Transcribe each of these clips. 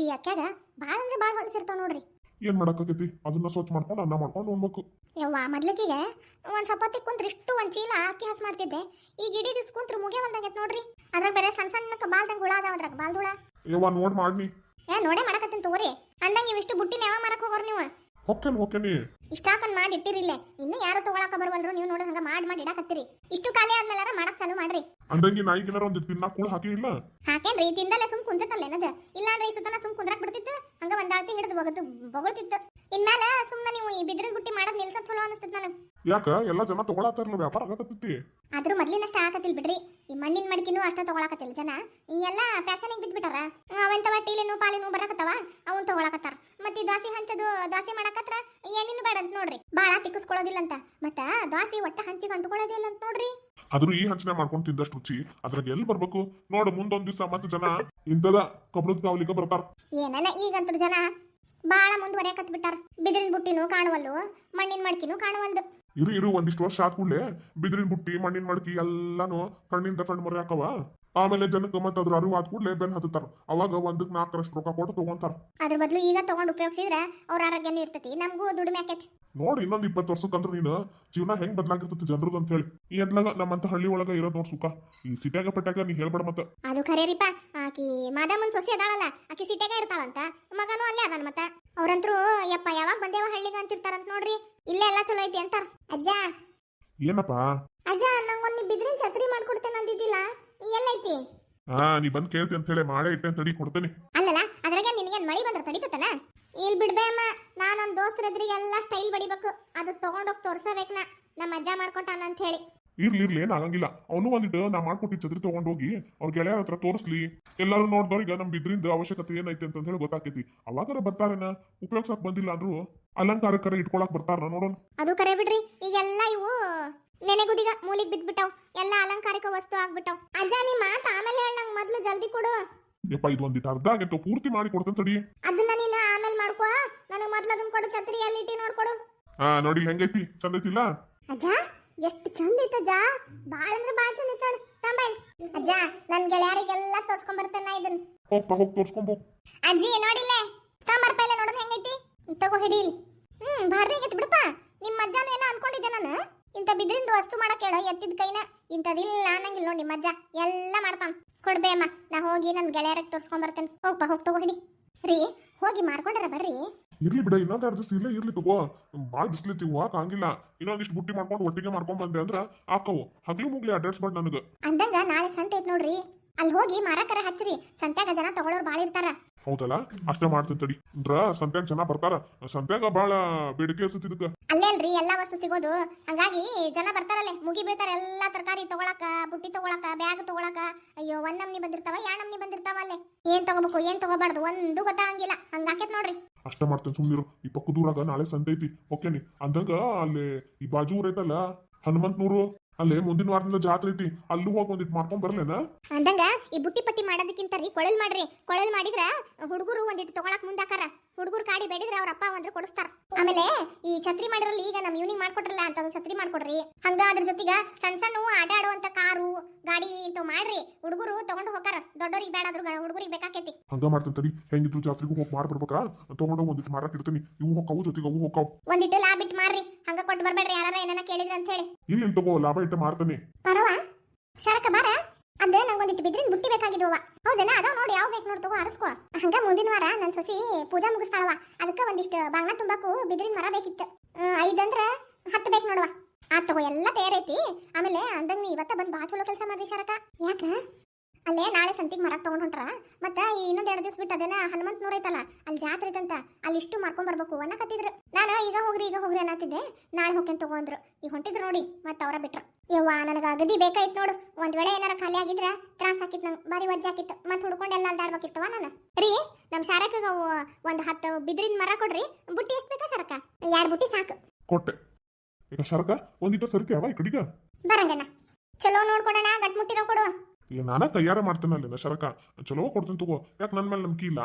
ಈ ಅಕ್ಕಾಗ ಭಾಳ ಅಂದ್ರೆ ಭಾಳ ಹೊಲಸಿರ್ತಾವ ನೋಡ್ರಿ. ಏನ್ ಮಾಡಕ್ಕಾಗೈತಿ ಅದನ್ನ ಸ್ವಚ್ಛ ಮಾಡ್ಕೊಂಡು ಅನ್ನ ಮಾಡ್ಕೊಂಡು ಉಣ್ಬೇಕು. ಯವ್ವ ಮೊದ್ಲಿಗೆ ಒಂದ್ ಸಪತ್ತಿ ಕುಂತ್ರಿ ಇಷ್ಟು ಒಂದ್ ಚೀಲ ಅಕ್ಕಿ ಹಸ್ ಮಾಡ್ತಿದ್ದೆ. ಈಗ ಇಡೀ ದಿವ್ಸ ಕುಂತ್ರ ಮುಗಿಯ ನೋಡ್ರಿ. ಅದ್ರಾಗ ಬೇರೆ ಸಣ್ಣ ಸಣ್ಣಕ್ಕೆ ಬಾಲ್ದಂಗ ಹುಳ ಅದಾವ ಅದ್ರಾಗ ಬಾಲ್ದುಳ ಯವ್ವ ನೋಡ್ ಮಾಡ್ನಿ. ಏ ನೋಡೇ ಮಾಡಕತ್ತೀನಿ ತಗೋರಿ. ಅಂದಂಗ ಇವಿಷ್ಟು ಬುಟ್ಟಿನ ಯಾವ ಮಾರಕ್ ಹೋಗೋರ್ ನೀವು? ಹೊಕ್ಕೇನ್ ಹೊಕ್ಕೇನಿ. ಇಷ್ಟಾಕನ್ ಮಾಡಿ ಇಟ್ಟಿರಿಲ್ಲ ಇನ್ನು ಯಾರು ತಗೊಳಕ ಬರ್ವಲ್ರು? ನೀವು ನೋಡ್ರಿ ಹಂಗ ಮಾಡಿ ಮಾಡಿ ಇಡಾಕತ್ತೀರಿ. ಇಷ್ಟು ಖಾಲಿ ಆದ್ಮೇಲೆ ಮಾಡಕ್ ನಾಯಿಗೆ ಏನಾರ ಅಂದಂಗಿ ನಾಯಿಗಿನಾರ ಒಂದ್ ತಿನ್ನ ಕೂಳ್ ಹಾಕಿ ಇಲ್ಲ? ಹಾಕೇನ್ರಿ ತಿಂದಲ್ಲೇ ಸುಮ್ ಕುಂತತ್ತಲ್ಲ ಏನದ? ಇಷ್ಟು ತನ ಸುಮ್ ಕುಂದ್ರಾಕ್ ಬಿಡ್ತಿತ್ತು, ಹಂಗ ಒಂದಾಳ್ತಿ ಹಿಡಿದು ಬಗದು ಬೊಗಳ್ತಿತ್ತು. ಇನ್ಮೇಲೆ ಸುಮ್ಮನೆ ನೀವು ಈ ಬಿದಿರಿನ ಬುಟ್ಟಿ ಮಾಡದ್ ನಿಲ್ಸೋದು ಚಲೋ ಅನಿಸ್ತದ ನನಗೆ. ಯಾಕ? ಎಲ್ಲ ಜನ ತಗೊಳತ್ತಾರಲ್ಲ ವ್ಯಾಪಾರ ಆಗತ್ತೈತಿ. ಆದ್ರೂ ಮೊದ್ಲಿನಷ್ಟ ಆಗತ್ತಿಲ್ ಬಿಡ್ರಿ. ಈ ಮಣ್ಣಿನ ಮಡಿಕಿನೂ ಅಷ್ಟ ತಗೊಳಕತ್ತಿಲ್ಲ ಜನ. ಈ ಎಲ್ಲ ಫ್ಯಾಷನಿಗೆ ಬಿದ್ಬಿಟ್ಟಾರ. ಅವಂತವ ಪಾಲಿ ಪಾಲಿನೂ ಬರಕತ್ತವ ಅವನ್ ತಗೊಳಕತ್ತಾರ. ಮತ್ತೆ ದಾಸಿ ಹಂಚದು ದಾಸಿ ಮಾಡಕತ್ರ ಏನಿನ್ನು ಬೇಡ ಅಂತ ನೋಡ್ರಿ. ಬಾಳ ತಿಕ್ಕಿಸ್ಕೊಳ್ಳೋದಿಲ್ಲ ಅಂತ ಮತ್ತ ದಾಸಿ ಒಟ್ಟ ಹಂಚಿ ಅಂಟ್ಕೊಳ್ಳೋದಿಲ್ಲ ಅಂತ ನೋಡ್ರಿ. ಆದ್ರೂ ಈ ಹಂಚನೆ ಮಾಡ್ಕೊಂಡು ತಿಂದಷ್ಟು ರುಚಿ ಅದ್ರಾಗ ಎಲ್ಲಿ ಬರ್ಬೇಕು? ನೋಡು ಮುಂದೊಂದ್ ದಿವಸ ಮತ್ತೆ ಜನ ಇಂತದ ಕಬ್ರದ ಕಾವಲಿಗೆ ಬರ್ತಾರ. ಏನನ ಈಗಂತೂ ಜನ ಬಾಳ ಮುಂದುವರಿಯಕತ್ ಬಿಟ್ಟಾರ ಬಿದಿರಿನ ಬುಟ್ಟಿನೂ ಕಾಣುವಲ್ಲು, ಮಣ್ಣಿನ ಮಡ್ಕಿನೂ ಕಾಣುವಲ್ದು. ಇರು ಇರು, ಒಂದಿಷ್ಟು ವರ್ಷ ಆದ್ಕೂಡ್ಲೆ ಕೂಡಲೇ ಬಿದಿರಿನ ಬುಟ್ಟಿ, ಮಣ್ಣಿನ ಮಡಕಿ ಎಲ್ಲಾನು ಕಣ್ಣಿಂದ ಕಣ್ಣು ಮರೆ ಹಾಕವ. ಆಮೇಲೆ ಜನಕ್ಕೆ ಮತ್ತೆ ಅದ್ರ ಅರಿವು ಆದ ಕೂಡಲೇ ಬೆನ್ ಹತ್ತಾರ ಅವಾಗ ಒಂದಕ್ಕೆ ನಾಲ್ಕರಷ್ಟು ರೊಕ್ಕ ಕೊಟ್ಟು ತಗೊಂತಾರ. ಅದ್ರ ಬದಲು ಈಗ ತಗೊಂಡು ಉಪಯೋಗಿಸಿದ್ರೆ ಅವ್ರ ಆರೋಗ್ಯನೂ ಇರ್ತೈತಿ ನಮಗೂ ದುಡಿಮೆ ಆಕೈತಿ. ನೋಡಿ ಇನ್ನೊಂದ್ ಇಪ್ಪತ್ತು ವರ್ಷಕ್ಕಂದ್ರ ನೀನು ಜೀವನ ಹೆಂಗ್ ಬದಲಾಗಿರ್ತೈತಿ ಜನರದ್ದು ಅಂತ ಹೇಳಿ. ಈ ಎದ್ಲಾಗ ನಮ್ಮಂತ ಹಳ್ಳಿ ಒಳಗ ಇರೋ ನೋಡ್ ಸುಖ ಈ ಸಿಟ್ಯಾಗ ಪಟ್ಯಾಗ ನೀ ಹೇಳ್ಬೇಡ ಮತ್ತ. ಅದು ಖರೇರಿಪ್ಪ ಆಕಿ ಮಾದಮ್ಮನ್ ಸೊಸೆ ಅದಾಳಲ್ಲ ಆಕಿ ಸಿಟ್ಯಾಗ ಇರ್ತಾಳಂತ ಮಗನೂ ಅಲ್ಲೇ ಅದಾನ ಮತ್ತ. ಅವ್ರಂತ್ರು ಯಪ್ಪ ಯಾವಾಗ ಬಂದೇವ ಹಳ್ಳಿಗ ಅಂತಿರ್ತಾರಂತ ನೋಡ್ರಿ ಇಲ್ಲೇ ಎಲ್ಲಾ ಚಲೋ ಐತಿ ಅಂತಾರ. ಅಜ್ಜ. ಏನಪ್ಪಾ? ಅಜ್ಜ ನಂಗೊಂದ್ ನೀ ಬಿದಿರಿನ ಛತ್ರಿ ಮಾಡ್ಕೊಡ್ತೇನೆ ಅಂದಿದ್ದಿಲ್ಲ ಎಲ್ಲೈತಿ? ಹಾ ನೀ ಬಂದ್ ಕೇಳ್ತಿ ಅಂತ ಹೇಳಿ ಮಾಡೇ ಇಟ್ಟೆ ತಡಿ ಕೊಡ್ತೇನೆ. ಅಲ್ಲಲ್ಲ ಅದ್ರಾಗ ನಿನಗೆ ಮಳಿ ಬಂದ್ರ ತಡಿತತನ? ಇಲ್ ಬಿಡ್ಬೇ ಅಮ್ಮ ನಾನೊಂದ್ ದೋಸ್ತರ ಎದ್ರಿಗೆ ಎಲ್ಲಾ ಸ್ಟೈಲ್ ಬಡಿಬೇಕು. ಅದು ತಗೊಂಡೋಗಿ ತೋರ್ಸಬೇಕು ನಾ ನಮ್ಮ ಅಜ್ಜ ಮಾಡ್ಕೊಟ್ಟಾನ ಅಂತ ಹೇಳಿ. ಇರ್ಲಿ ಇರ್ಲಿ ಏನ್ ಆಗಂಗಿಲ್ಲ. ಅವನು ಒಂದಿಟ್ಟು ನಾ ಮಾಡ್ಕೊಟ್ಟಿದ್ದ ಛತ್ರಿ ತಗೊಂಡೋಗಿ ಅವ್ರ ಗೆಳೆಯರ ಹತ್ರ ತೋರಿಸ್ಲಿ. ಎಲ್ಲಾರು ನೋಡ್ದವ್ರಿಗೆ ನಮ್ ಬಿದ್ರಿಂದ ಅವಶ್ಯಕತೆ ಏನೈತೆ ಅಂತ ಹೇಳಿ ಗೊತ್ತಾಕೈತಿ. ಅವಾಗಾರ ಬರ್ತಾರೇನ? ಉಪಯೋಗ್ಸಕ್ ಬಂದಿಲ್ಲ ಅಂದ್ರು ಅಲಂಕಾರಕ್ಕರ ಇಟ್ಕೊಳಕ್ ಬರ್ತಾರ ನೋಡೋಣ. ಅದು ಕರೆ ಬಿಡ್ರಿ ಈಗೆಲ್ಲ ಇವು ನೆನೆಗುದಿಗ ಮೂಲಿಗೆ ಬಿದ್ಬಿಟ್ಟವ್. ಎಲ್ಲ ಅಲಂಕಾರಿಕ ವಸ್ತು ಆಗ್ಬಿಟ್ಟವ್. ಅಜ್ಜ ನೀ ಮಾತ್ ಆಮೇಲೆ ಹೇಳ ನಂಗ್ ಮೊದ್ಲು ಜಲ್ದಿ ಕೊಡು. ಯಪ್ಪ ಇದು ಒಂದಿಟ್ಟು ಅರ್ಧ ಆಗೈತೆ ಪೂರ್ತಿ ಮಾಡಿ ಕೊಡ್ತೇನೆ ತಡಿ. ಅದನ್ನ ನೀನು ಆಮೇಲೆ ಮಾಡ್ಕೋ. ನನಗೆ ಮೊದ್ಲು ಅದನ್ನ ಕೊಡು ಛತ್ರಿ ಎಲ್ಲಿ ಇಟ್ಟಿ ನೋಡ್ಕೊಡು ಹಾ ನೋಡಿ ಹೆಂಗೈತಿ. ಚಂದ ಐತಿಲ್ಲ? ಅಜ್ಜ ಎಷ್ಟು ಚಂದ ಐತ ಅಜ್ಜ. ಬಾಳ ಅಂದ್ರೆ ಬಾಳ ಚಂದ ಐತ ತಂಬೈ. ಅಜ್ಜ ನನ್ ಗೆಳೆಯರಿಗೆಲ್ಲ ತೋರ್ಸ್ಕೊಂಡ್ ಬರ್ತೇನೆ ನಾ ಇದನ್ನ ಹೋಗ್ಪ ಹೋಗ್ ತೋರ್ಸ್ಕೊಂಬೋ ಅಜ್ಜಿ ನೋಡಿಲ್ಲೇ ತಂಬರ್ ಪೈಲೆ ನೋಡೋದು ಹೆಂಗೈತಿ? ತಗೋ ಹಿಡೀಲ್. ಹ್ಮ್ ಭಾರಿ ಆಗೈತಿ ಬಿಡಪ್ಪ. ನಿಮ್ಮ ಅಜ್ಜನ ಏನೋ ಅನ್ಕೊಂಡಿದ್ದೆ ನಾನು. ಇಂಥ ಬಿದ್ರಿಂದ ವಸ್ತು ಮಾಡಕ್ ಹೇಳ ಎತ್ತಿದ ಕೈನ ಇಂಥದಿಲ್ಲ ಅನ್ನಂಗಿಲ್ಲ ನೋಡಿ ಮಜ್ಜ. ಎಲ್ಲ ಮಾಡ್ತಾನ ಕೊಡ್ಬೇ ಅಮ್ಮ ನಾ ಹೋಗಿ ನನ್ನ ಗೆಳೆಯರಕ್ಕೆ ತೋರ್ಸ್ಕೊಂಡ್ ಬರ್ತೇನೆ. ಹೋಗ್ಪ ಹೋಗ್ ತಗೋ ಹಿಡಿ ರೀ ಹೋಗಿ ಮಾಡ್ಕೊಂಡ್ರ ಬರ್ರಿ. ಇರ್ಲಿ ಬಿಡ ಇನ್ನೊಂದ್ ಎರಡು ದಿವಸ ಇಲ್ಲೇ ಇರ್ಲಿ ತಗೋ. ಬಾಳ್ ಬಿಸ್ಲೈತಿ ಹೋಗಕ್ ಹಂಗಿಲ್ಲ ಇನ್ನೊಂದಿಷ್ಟು ಬುಟ್ಟಿ ಮಾಡ್ಕೊಂಡು ಒಟ್ಟಿಗೆ ಮಾಡ್ಕೊಂಡ್ ಬಂದೆ ಅಂದ್ರ ಆಕವು ಹಗ್ಲು ಮುಗ್ಲಿ ಅಡ್ರೆಸ್ಬೇಡ ನನಗ. ಅಂದಂಗ ನಾಳೆ ಸಂತೆ ಐತ್ ನೋಡ್ರಿ. ಅಲ್ಲಿ ಹೋಗಿ ಮಾರಾಕರ ಹಚ್ಚ್ರಿ. ಸಂತ್ಯಾಗ ಜನ ತಗೊಳ್ಳೋರು ಬಾಳ ಇರ್ತಾರ. ಹೌದಲ್ಲ? ಅಷ್ಟೇ ಮಾಡ್ತೀನಿ ತಡಿ. ಅಂದ್ರ ಸಂತ್ಯಾಗ ಜನ ಬರ್ತಾರ. ಸಂತ್ಯಾಗ ಬಾಳ ಬೇಡಿಕೆ ಇರ್ತೈತಿ ಅಲ್ಲೇಲ್ರಿ ಅಲ್ಲೇ ಅಲ್ರಿ ಎಲ್ಲಾ ವಸ್ತು ಸಿಗೋದು. ಹಂಗಾಗಿ ಜನ ಬರ್ತಾರಲ್ಲ ಮುಗಿ ಬೀಳ್ತಾರ. ಎಲ್ಲಾ ತರಕಾರಿ ತಗೊಳಕ ಬುಟ್ಟಿ ತಗೊಳಕ ಬ್ಯಾಗ್ ತಗೊಳಕ. ಅಯ್ಯೋ ಒಂದ್ ನಮ್ನಿ ಬಂದಿರ್ತಾವ ಯಾ ನಮ್ನಿ ಬಂದಿರ್ತಾವ ಅಲ್ಲೇ. ಏನ್ ತಗೋಬೇಕು ಏನ್ ತಗೋಬಾರ್ದು ಒಂದು ಗೊತ್ತಾಗಂಗಿಲ್ಲ. ಹಂಗಾಕೇತ್ ನೋಡ್ರಿ. ಅಷ್ಟೇ ಮಾಡ್ತೇನೆ ಸುಮ್ನಿರು. ಈ ಪಕ್ಕದೂರಾಗ ನಾಳೆ ಸಂತೆ ಐತಿ. ಓಕೆನಿ ಅಂದಂಗ ಅಲ್ಲಿ ಈ ಬಾಜು ಊರ್ ಐತಲ್ಲ ಹನುಮಂತನೂರು. ಅಲ್ಲೇ ಮುಂದಿನ ವಾರದಿಂದ ಜಾತ್ರೆ ಐತಿ ಅಲ್ಲೂ ಹೋಗಿ ಒಂದಿಟ್ಟು ಮಾಡ್ಕೊಂಡ್ ಬರ್ಲೇನ? ಅಂದಂಗ ಈ ಬುಟ್ಟಿ ಪಟ್ಟಿ ಮಾಡೋದಕ್ಕಿಂತ ರೀ ಕೊಳಲ್ ಮಾಡ್ರಿ. ಕೊಳಲ್ ಮಾಡಿದ್ರ ಹುಡುಗರು ಒಂದಿಟ್ಟು ತಗೊಳಕ್ ಮುಂದಾಕಾರ. ಹುಡುಗರು ಕಾಡಿ ಬೇಡಿದ್ರೆ ಅವ್ರ ಅಪ್ಪ ಅಂದ್ರೆ ಕೊಡಿಸ್ತಾರ. ಆಮೇಲೆ ಈ ಛತ್ರಿ ಮಾಡಿರಲ್ಲ ಈಗ ನಮ್ ಯೂನಿಂಗ್ ಮಾಡ್ಕೊಟ್ರಲ್ಲ ಅಂತ ಒಂದು ಛತ್ರಿ ಮಾಡ್ಕೊಡ್ರಿ. ಹಂಗ ಅದ್ರ ಜೊತೆಗ ಸಣ್ಣ ಸಣ್ಣ ಆಟ ಆಡುವಂತ ಕಾರು ಗಾಡಿ ಇಂತ ಮಾಡ್ರಿ. ಹುಡುಗರು ತಗೊಂಡು ಹೋಗಾರ ದೊಡ್ಡೋರಿಗೆ ಬೇಡಾದ್ರು ಹುಡುಗರಿಗೆ ಬೇಕಾಕೇತಿ. ಹಂಗ ಮಾಡ್ತೀನಿ ತಡಿ ಹೆಂಗಿದ್ರು ಜಾತ್ರೆಗೂ ಹೋಗಿ ಮಾಡ್ಬಿಡ್ಬೇಕ ತಗೊಂಡು ಒಂದಿಟ್ಟು ಮಾರಕ್ ಇಡ್ತೀನಿ. ಇವು ಹೊಕ್ಕಾವು ಜೊತೆಗೆ ಅವು ಒಂದಿಟ್ಟು ಲಾಭ ಬಿಟ್ಟು ಮಾರ್ರಿ. ಹಂಗ ಕೊಟ್ಟು ಬರ್ಬೇಡ್ರಿ ಯಾರ ಏನಾರ ಕೇಳಿದ್ರ ಅಂತ ಹೇಳಿ. ಇಲ್ಲಿ ತಗೋ ಲಾಭ ಇಟ್ಟು ಮಾರ್ತೇನೆ. ಪರವ ಶರಕ ಬಾರ, ಅದೇ ನಂಗೊಂದಿಟ್ಟು ಬಿದ್ರಿನ ಬುಟ್ಟಿ ಬೇಕಾಗಿದ್ವವ ಹೌದನ? ಅದ ನೋಡಿ, ಯಾವ ಬೇಕು ನೋಡಿ ತಗೋ ಆರಿಸ್ಕೋ ಹಂಗ ಮುಂದಿನ ವಾರ ನನ್ನ ಸಸಿ ಪೂಜಾ ಮುಗಿಸ್ತಾಳವ ಅದಕ್ಕ ಒಂದಿಷ್ಟು ಬಾಗ್ನ ತುಂಬಾಕು ಬಿದ್ರಿನ ಮರ ಬೇಕಿತ್ತು. ಐದಂದ್ರ ಹತ್ತು ಬೇಕು ನೋಡುವ ಆ ತಗೋ, ಎಲ್ಲ ತಯಾರೈತಿ. ಆಮೇಲೆ ಅಂದಂಗ ನೀ ಇವತ್ತ ಬಂದು ಬಾ ಚಲೋ ಕೆಲಸ ಮಾಡ್ರಿ ಶರಕ ಯಾಕ? ಅಲ್ಲೇ ನಾಳೆ ಸಂತಿಗೆ ಮರಕ್ ತಗೊಂಡ್ ಹೊಂಟ್ರ? ಮತ್ತ ಇನ್ನೊಂದ್ ಎರಡು ದಿವಸ ಬಿಟ್ಟು ಅದೇನ ಹನುಮಂತ ನೂರ ಐತಲ್ಲ ಅಲ್ಲಿ ಜಾತ್ರೆ ಐತಂತ ಅಲ್ಲಿ ಇಷ್ಟು ಮಾರ್ಕೊಂಡ್ ಬರ್ಬೇಕು ಅನ್ನಕತ್ತಿದ್ರು. ನಾನು ಈಗ ಹೋಗ್ರಿ ಈಗ ಹೋಗ್ರಿ ಅನ್ನತ್ತಿದ್ದೆ. ನಾಳೆ ಹೋಗ್ಕೆ ತಗೊಂಡ್ರು ಈಗ ಹೊಂಟಿದ್ರು ನೋಡಿ ಮತ್ತ ಅವ್ರ ಬಿಟ್ರ. ಯವ್ವ ನನಗ ಅಗದಿ ಬೇಕಾಯ್ತು ನೋಡು. ಒಂದ್ ವೇಳೆ ಏನಾರ ಖಾಲಿ ಆಗಿದ್ರ ತ್ರಾಸ ಹಾಕಿತ್ತು ನಂಗೆ ಬಾರಿ ವಜ್ಜ ಹಾಕಿತ್ತು ಮತ್ ಹುಡ್ಕೊಂಡು ಎಲ್ಲ ಅಲ್ದಾಡ್ಬೇಕಿತ್ತವ ನಾನು. ರೀ ನಮ್ ಶಾರಕ ಒಂದ್ ಹತ್ತು ಬಿದ್ರಿನ ಮರ ಕೊಡ್ರಿ. ಬುಟ್ಟಿ ಎಷ್ಟ್ ಬೇಕಾ ಶರಕ ಎರಡ್ ಬುಟ್ಟಿ ಸಾಕು. ಕೊಟ್ಟೆ. ಈಗ ಶರಕ ಒಂದಿಟ್ಟು ಸರಿತೀಯವ ಈ ಕಡಿಗ? ಬರಂಗಣ್ಣ. ಚಲೋ ನೋಡ್ಕೊಡೋಣ ಗಟ್ಮುಟ್ಟಿರೋ ಕೊಡು. ಈಗ ನಾನ ತಯಾರು ಮಾಡ್ತೇನೆ ಅಲ್ಲಿ ಶರಕ ಚಲೋ ಕೊಡ್ತೇನೆ ತಗೋ. ಯಾಕೆ ನನ್ನ ಮೇಲೆ ನಂಬಿಕೆ ಇಲ್ಲ?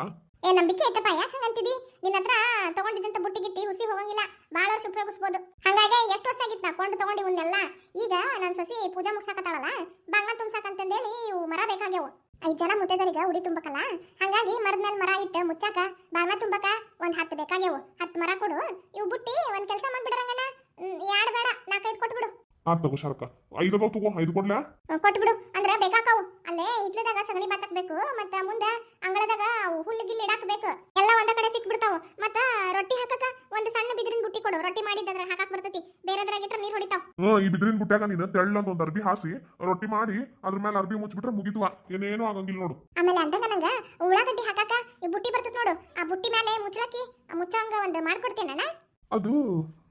ಏ, ನಂಬಿಕೆ ಐತಪ್ಪ. ಯಾಕೆ ಹಂಗಂತಿದಿ ನಿನ್ನ ಹತ್ರ ತಗೊಂಡಿದ್ದಂತ ಬುಟ್ಟಿ ಗಿಟ್ಟಿ ಹುಸಿ ಹೋಗಂಗಿಲ್ಲ. ಭಾಳ ವರ್ಷ ಉಪಯೋಗಿಸ್ಬೋದು. ಹಂಗಾಗಿ ಎಷ್ಟು ವರ್ಷ ಆಗಿತ್ತು ನಾ ಕೊಂಡು ತಗೊಂಡಿ ಇವನ್ನೆಲ್ಲ? ಈಗ ನನ್ನ ಸಸಿ ಪೂಜಾ ಮುಗ್ಸಾಕತ್ತಾಳಲ್ಲ? ಬಾಂಗ್ಲ ತುಂಬಸಾಕಂತಂದೇಳಿ ಇವು ಮರ ಬೇಕಾಗ್ಯವು. ಐದು ಜನ ಮುತ್ತೈದರಿಗೆ ಉಡಿ ತುಂಬಕಲ್ಲ ಹಂಗಾಗಿ ಮರದ ಮೇಲೆ ಮರ ಇಟ್ಟು ಮುಚ್ಚಾಕ ಬಾಗ್ನ ತುಂಬಕ ಒಂದ್ ಹತ್ತು ಬೇಕಾಗ್ಯವು. ಹತ್ತು ಮರ ಕೊಡು. ಇವು ಬುಟ್ಟಿ ಒಂದ್ ಕೆಲಸ ಮಾಡ್ಬಿಡ್ರಂಗನ ಎರಡು ಬೇಡ. ನಾಲ್ಕೈದು ಕೊಟ್ಬಿಡು. ಆತ್ ತಗೋ ಐದು ಅದಾವ್ ತಗೋ ಐದು ಕೊಡ್ಲಾ? ಕೊಟ್ಟು ಬಿಡು ಅಂದ್ರೆ ಬೇಕಾಕವು. ಅಲ್ಲೇ ಇಡ್ಲದಾಗ ಸಗಣಿ ಬಾಚಕ್ಬೇಕು ಮತ್ತ ಮುಂದ ಅಂಗಳದಾಗ ಹುಲ್ಲು ಗಿಲ್ಲಿ ಇಡಾಕ್ಬೇಕು. ಎಲ್ಲ ಒಂದ ಕಡೆ ಸಿಕ್ಬಿಡ್ತಾವ. ಮತ್ತ ರೊಟ್ಟಿ ಹಾಕಕ ಒಂದ್ ಸಣ್ಣ ಬಿದಿರಿನ ಬುಟ್ಟಿ ಕೊಡು. ರೊಟ್ಟಿ ಮಾಡಿದ್ರ ಹಾಕಕ್ ಬರ್ತೈತಿ. ಬೇರೆದ್ರಾಗ ಇಟ್ರ ನೀರ್ ಹೊಡಿತಾವ. ಹ್ಮ್ ಈ ಬಿದ್ರಿನ ಬುಟ್ಟ್ಯಾಗ ನೀನು ತೆಳ್ಳಂತ ಒಂದ್ ಅರ್ಬಿ ಹಾಸಿ ರೊಟ್ಟಿ ಮಾಡಿ ಅದ್ರ ಮೇಲೆ ಅರ್ಬಿ ಮುಚ್ಚಿಬಿಟ್ರೆ ಮುಗಿತ್ವ? ಏನೇನು ಆಗಂಗಿಲ್ಲ ನೋಡು. ಆಮೇಲೆ ಅಂದಂಗ ನಂಗ ಉಳ್ಳಾಗಡ್ಡಿ ಹಾಕಕ ಈ ಬುಟ್ಟಿ ಬರ್ತದ ನೋಡು. ಆ ಬುಟ್ಟಿ ಮೇಲೆ ಮುಚ್ಚಲಕ್ಕಿ ಆ ಮುಚ್ಚಂಗ ಒಂದ್ ಮಾಡ್ಕೊಡ್ತೇನೆ ಅದು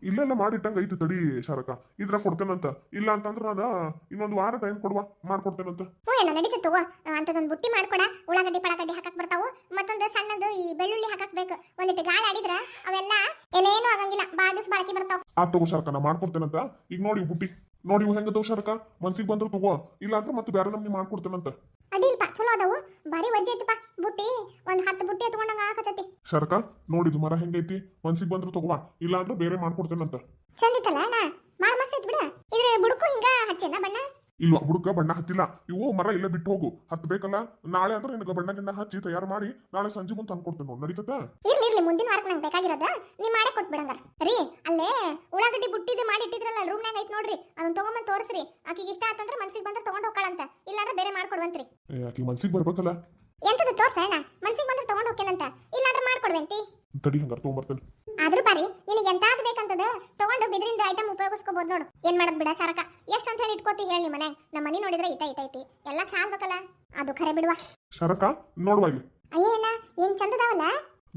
ಇಲ್ಲೆಲ್ಲ ಮಾಡಿಟ್ಟಂಗ ಐತಿ ತಡಿ ಶಾರಕ ಇದ್ರ ಕೊಡ್ತೇನಂತ. ಇಲ್ಲ ಅಂತಂದ್ರ ನಾನು ಇನ್ನೊಂದು ವಾರ ಟೈಮ್ ಕೊಡುವ, ಮಾಡ್ಕೊಡ್ತೇನಂತ. ಹ್ಞೂ ಏನ ನಡೀತೈತೆ ತಗೋ. ಅಂತದೊಂದು ಬುಟ್ಟಿ ಮಾಡ್ಕೊಡ. ಉಳ್ಳಾಗಡ್ಡಿ, ಪಳಗಡ್ಡಿ ಹಾಕಕ್ ಬರ್ತಾವು. ಮತ್ತೊಂದು ಸಣ್ಣದು ಈ ಬೆಳ್ಳುಳ್ಳಿ ಹಾಕಕ್ ಬೇಕು. ಒಂದಿಟ್ಟು ಗಾಳಿ ಆಡಿದ್ರ ಅವೆಲ್ಲ ಏನೇನು ಆಗಂಗಿಲ್ಲ. ಬಾಳ ದಿವ್ಸ ಬಾಳಕಿ ಬರ್ತಾವ. ಆ ತಗೋ ಶಾರಕ ನಾ ಮಾಡ್ಕೊಡ್ತೇನಂತ. ಈಗ ನೋಡಿ ಬುಟ್ಟಿ ನೋಡಿ ಇವು ಹೆಂಗ ತಗೋ ಶಾರಕ? ಮನ್ಸಿಗೆ ಬಂದ್ರೆ ತಗೋ. ಇಲ್ಲ ಅಂದ್ರೆ ಮತ್ತೆ ಬೇರೆ ನಮ್ಗೆ ಮಾಡ್ಕೊಡ್ತೇನಂತ. ಅಡಿಲ್ಪ ಚಲೋ ಅದಾವು. ಬಾರಿ ವಜ್ಜೆ ಪಾ ಬುಟ್ಟಿ. ಒಂದ್ ಹತ್ತು ಬುಟ್ಟಿ ಎತ್ಕೊಂಡಂಗ ಆಕತೈತಿ. ಶಾರಕ ನೋಡಿದು ಮರ ಹೆಂಗೈತಿ. ಮನ್ಸಿಗೆ ಬಂದ್ರೆ ತಗೋ ಇಲ್ಲ ಅಂದ್ರೆ ಬೇರೆ ಮಾಡ್ಕೊಡ್ತೇನಂತ. ಚಂದಿತ್ತಲ್ಲ ಅಣ್ಣ? ಮಾಡ ಮಸ್ತ್ ಐತಿ ಬಿಡ. ಇದ್ರ ಬುಡುಕು ಹಿಂಗ ಹಚ್ಚೇನ ಬಣ್ಣ? ಇಲ್ವಾ ಬುಡಕ ಬಣ್ಣ ಹತ್ತಿಲ್ಲ. ಇವು ಮರ ಇಲ್ಲ ಬಿಟ್ಟು ಹೋಗು. ಹತ್ ಬೇಕಲ್ಲ ನಾಳೆ ಅಂದ್ರೆ ನಿನಗೆ ಬಣ್ಣ ಗಿಣ್ಣ ಹಚ್ಚಿ ತಯಾರು ಮಾಡಿ ನಾಳೆ ಸಂಜೆ ಮುಂದೆ ತಂದ್ಕೊಡ್ತೇನೆ ನೋಡಿ. ನಡೀತದ ಇರ್ಲಿ ಇರ್ಲಿ. ಮುಂದಿನ ವಾರಕ್ಕೆ ನಂಗೆ ಬೇಕಾಗಿರೋದ ನೀ ಮಾಡೇ ಕೊಟ್ಬಿಡಂಗ. ರೀ ಅಲ್ಲೇ ಉಳ್ಳಾಗಡ್ಡಿ ಬುಟ್ಟಿದು ಮಾಡಿ ಇಟ್ಟಿದ್ರಲ್ಲ ರೂಮ್ನಾಗ ಐತ್ ನೋಡ್ರಿ. ಅದನ್ನ ತಗೊಂಬಂದ್ ತೋರಿಸ್ರಿ. ಆಕಿಗೆ ಇಷ್ಟ ಆತಂದ್ರೆ ಮನ್ಸಿಗೆ ಬಂದ್ರೆ ತಗೊಂಡ್ ಹೋಗ್ಕಳಂತ. ಇಲ್ಲಾಂದ್ರೆ ಬೇರೆ ಮಾಡ್ಕೊಡ್ವಂತ್ರಿ. ಆಕಿ ಮನ್ಸಿಗೆ ಬರ್ಬೇಕಲ್ಲ? ಎಂತದು ತೋರ್ಸ ತಗೊಂಡ್ ಹೋಗ್ತೇನಂತ? ಇಲ್ಲಾಂದ್ರೆ ಮಾಡ್ಕೊಡ್ವೆಂತಿ? ತಡಿ ಹಂಗಾರ ತೊಗೊಂಬರ್ತೇನೆ. ಆದ್ರೂ ಬಾರಿ ನಿನಗೆ ಎಂತಾದ್ ಬೇಕಂತದ ತಗೊಂಡು ಬಿದ್ರಿಂದ ಐಟಮ್ ಉಪಯೋಗಿಸ್ಕೋಬಹುದು ನೋಡು. ಏನ್ ಮಾಡದ್ ಬಿಡ ಶಾರಕ? ಎಷ್ಟ್ ಅಂತ ಹೇಳಿ ಇಟ್ಕೋತಿ ಹೇಳಿ ನಿಮ್ಮ ಮನೆ ನಮ್ಮ ಮನಿ ನೋಡಿದ್ರೆ ಇತ ಇಟ ಐತಿ ಎಲ್ಲ ಸಾಲ್ಬೇಕಲ್ಲ ಅದು ಖರೆ ಬಿಡುವ. ಶರಕ ನೋಡುವ ಇಲ್ಲಿ. ಅಯ್ಯೇನ ಏನ್? ಚಂದದಾವಲ್ಲ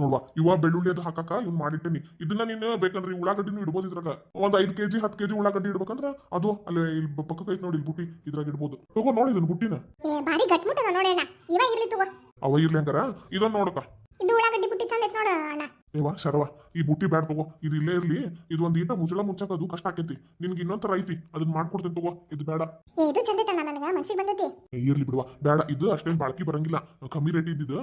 ನೋಡುವ ಇವ ಬೆಳ್ಳುಳ್ಳಿ ಅದು ಹಾಕಾಕ ಇವ್ ಮಾಡಿಟ್ಟೇನಿ. ಇದನ್ನ ನೀನು ಬೇಕಂದ್ರೆ ಈ ಉಳ್ಳಾಗಡ್ಡಿನೂ ಇಡ್ಬೋದು ಇದ್ರಾಗ. ಒಂದ್ ಐದ್ ಕೆಜಿ ಹತ್ತು ಕೆಜಿ ಉಳ್ಳಾಗಡ್ಡಿ ಇಡ್ಬೇಕಂದ್ರ ಅದು ಅಲ್ಲಿ ಇಲ್ಲಿ ಪಕ್ಕಕ್ಕೆ ಐತಿ ನೋಡಿ ಇಲ್ಲಿ ಬುಟ್ಟಿ ಇದ್ರಾಗ ಇಡ್ಬೋದು. ತಗೋ ನೋಡಿ ಇದನ್ನ ಬುಟ್ಟಿನ. ಏ ಬಾರಿ ಗಟ್ಮುಟ್ಟದ ನೋಡೋಣ ಇವ ಇರ್ಲಿ ತಗೋ. ಅವ ಇರ್ಲಿ ಹಂಗಾರ. ಇದನ್ನ ನೋಡಕ ಇದು ಉಳ್ಳಾಗಡ್ಡಿ ಬುಟ್ಟಿ ಚಂದ ಐತ್ ನೋಡು ಅಣ್ಣ. ಏವಾ ಶರವ ಈ ಬುಟ್ಟಿ ಬ್ಯಾಡ್ ತಗೋ. ಇದು ಇಲ್ಲೇ ಇರ್ಲಿ. ಇದು ಒಂದ್ ಈಟ ಮುಚ್ಚಳ ಅದು ಕಷ್ಟ ಆಕೈತಿ. ನಿನ್ಗೆ ಇನ್ನೊಂದ್ ತರ ಐತಿ. ಅದನ್ನ ಮಾಡ್ಕೊಡ್ತೇನೆ ತಗೋ. ಇದು ಬೇಡ ಏ ಇದು ಚಂದ ಐತಣ್ಣ ನನಗ. ಮನ್ಸಿಗೆ ಬಂದೈತಿ. ಏ, ಇರ್ಲಿ ಬಿಡುವ. ಬೇಡ ಇದು ಅಷ್ಟೇನ್ ಬಾಳ್ಕಿ ಬರಂಗಿಲ್ಲ. ಕಮ್ಮಿ ರೇಟ್ ಇದ್ದಿದ್ದು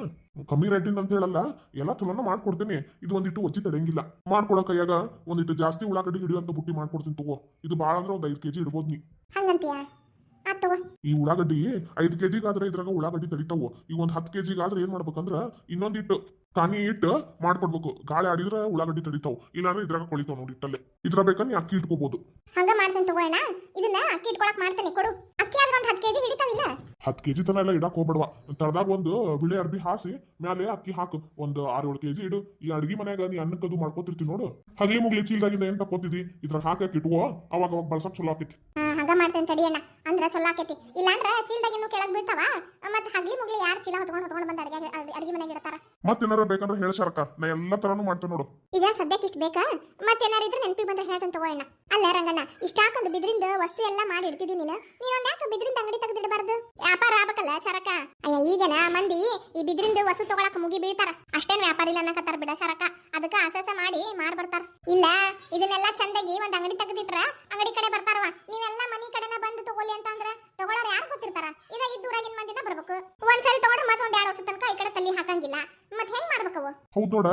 ಕಮ್ಮಿ ರೇಟಿಂದ ಅಂತ ಹೇಳಲ್ಲ. ಎಲ್ಲ ಚಲೋನ ಮಾಡ್ಕೊಡ್ತೇನೆ. ಇದು ಒಂದಿಟ್ಟು ಒಚ್ಚಿ ತಡೆಯಂಗಿಲ್ಲ. ಮಾಡ್ಕೊಡೋ ಕೈಯಾಗ ಒಂದಿಟ್ಟು ಜಾಸ್ತಿ ಉಳ್ಳಾಗಡ್ಡಿ ಹಿಡಿಯುವಂತ ಬುಟ್ಟಿ ಮಾಡ್ಕೊಡ್ತೀನಿ ತಗೋ. ಇದು ಬಾಳ ಅಂದ್ರೆ ಒಂದ್ ಐದು ಕೆಜಿ ಇಡ್ಬೋದು ನೀ. ಹಂಗಂತೀಯ? ಆತ್ ತಗೋ ಈ ಉಳ್ಳಾಗಡ್ಡಿ ಐದು ಕೆಜಿಗಾದ್ರೆ ಇದ್ರಾಗ ಉಳ್ಳಾಗಡ್ಡಿ ತಡಿತಾವು. ಈಗ ಒಂದ್ ಹತ್ತು ಕೆಜಿಗಾದ್ರೆ ಏನ್ ಮಾಡ್ಬೇಕಂದ್ರ ಇನ್ನೊಂದಿಟ್ಟು ಕಾನಿ ಇಟ್ಟು ಮಾಡ್ಕೊಡ್ಬೇಕು. ಗಾಳಿ ಆಡಿದ್ರೆ ಉಳ್ಳಾಗಡ್ಡಿ ತಡಿತಾವು. ಇಲ್ಲಾಂದ್ರೆ ಇದ್ರಾಗ ಕೊಳಿತಾವ ನೋಡಿ ಇಟ್ಟಲ್ಲೇ ಇದ್ರ ಬೇಕಂದ್ರೆ ಅಕ್ಕಿ ಇಟ್ಕೋಬಹುದು ಹಂಗ ಮಾಡ್ತೇನೆ ತಗೋಣ ಇದನ್ನ ಅಕ್ಕಿ ಇಟ್ಕೊಳಕ್ ಮಾಡ್ತೇನೆ. ಕೊಡು. ಅಕ್ಕಿ ಆದ್ರೆ ಒಂದ್ ಹತ್ತು ಕೆಜಿ ಹಿಡಿತಾವಿಲ್ಲ ಹತ್ತು ಕೆಜಿ ತನ ಎಲ್ಲ ಇಡಕ್ ಹೋಗ್ಬೇಡವ. ತಳದಾಗ ಒಂದು ಬಿಳಿ ಅರ್ಬಿ ಹಾಸಿ ಮ್ಯಾಲೆ ಅಕ್ಕಿ ಹಾಕು. ಒಂದು ಆರು ಏಳು ಕೆಜಿ ಇಡು. ಈ ಅಡ್ಗಿ ಮನ್ಯಾಗ ನೀ ಅನ್ನಕ್ಕದು ಮಾಡ್ಕೋತಿರ್ತಿ ನೋಡು. ಹಗ್ಲಿ ಮುಗ್ಲಿ ಚೀಲ್ದಾಗಿಂದ ಏನ್ ತಕ್ಕೋತಿದಿ ಇದ್ರಾಗ ಹಾಕಕ್ ಇಟ್ಕೋ. ಅವಾಗ ಅವಾಗ ಬಳಸಕ್ ಚಲೋ ಆಕೈತಿ. ಹಂಗ ಮಾಡ್ತೇನೆ ತಡಿ ಅಣ್ಣ. ಅಂದ್ರ ಚಲೋ ಆಕೈತಿ. ಇಲ್ಲಾಂದ್ರ ಚೀಲ್ದಾಗಿನ್ನು ಕೆಳಗ್ ಬೀಳ್ತಾವ. ಮತ್ ಹಗ್ಲಿ ಮುಗ್ಲಿ ಯಾರ್ ಚೀಲ ಹೊತ್ಕೊಂಡು ಹೊತ್ಕೊಂಡು ಬಂದ ಅಡಿಗೆ ಅಡಿಗೆ ಮನೆಗೆ ಇಡ್ತಾರ? ಮತ್ತೇನಾರ ಬೇಕಂದ್ರೆ ಹೇಳ ಶರಕ ನಾ ಎಲ್ಲಾ ತರನು ಮಾಡ್ತೇನೆ ನೋಡು. ಈಗ ಸದ್ಯಕ್ಕೆ ಇಷ್ಟ ಬೇಕಾ? ಮತ್ತೇನಾರ ಇದ್ರೆ ನೆನಪಿ ಬಂದ್ರೆ ಹೇಳ್ತೇನೆ ತಗೋ ಅಣ್ಣ. ಅಲ್ಲ ರಂಗಣ್ಣ ಇಷ್ಟಾಕೊಂದು ಬಿದ್ರಿಂದ ವಸ್ತು ಎಲ್ಲಾ ಮಾಡಿ ಇಡ್ತಿದ್ದೀನಿ ನೀನು. ನೀನೊಂದ್ ಯಾಕೆ ಬಿದ್ರಿಂದ ಅಂಗಡಿ ತೆಗೆದಿಡಬಾರ್ದು? ವ್ಯಾಪಾರ ಆಗ್ಬೇಕಲ್ಲ ಶರಕ? ಅಯ್ಯ ಈಗನ ಮಂದಿ ಈ ಬಿದ್ರಿಂದ ವಸ್ತು ತಗೊಳಕ್ ಮುಗಿ ಬೀಳ್ತಾರ. ಅಷ್ಟೇನ್ ವ್ಯಾಪಾರ ಇಲ್ಲ ಅನ್ನಕತ್ತಾರ ಬಿಡ ಶರಕ. ಅದಕ್ಕ ಅಸಸ ಮಾಡಿ ಮಾಡ್ ಬರ್ತಾರ. ಇಲ್ಲ ಇದನ್ನೆಲ್ಲ ಚಂದಾಗಿ ಒಂದ್ ಅಂಗಡಿ ತೆಗೆದಿಟ್ರ ಅಂಗಡಿ ಕಡೆ ಬರ್ತಾರವ ನೀವೆಲ್ಲ ಮನಿ ಕಡೆನ ಬಂದು ತಗೊಳ್ಳಿ ಅಂತ ಅಂದ್ರ ತಗೊಳ್ಳೋರು ಯಾರು ಗೊತ್ತಿರ್ತಾರ? ಇದ ಈ ದೂರಾಗಿನ ಮಂದಿನ ಬರ್ಬೇಕು. ಒಂದ್ಸರಿ ತಗೊಂಡ್ರೆ ಮತ್ತೊಂದ್ ಎರಡು ವರ್ಷ ತನಕ ಈ ಕಡೆ ತಲ್ಲಿ ಹಾಕಂಗಿಲ್ಲ. ಮತ್ ಹೆಂಗ್ ಮಾಡ್ಬೇಕವು ಹೌದ್ ನೋಡ.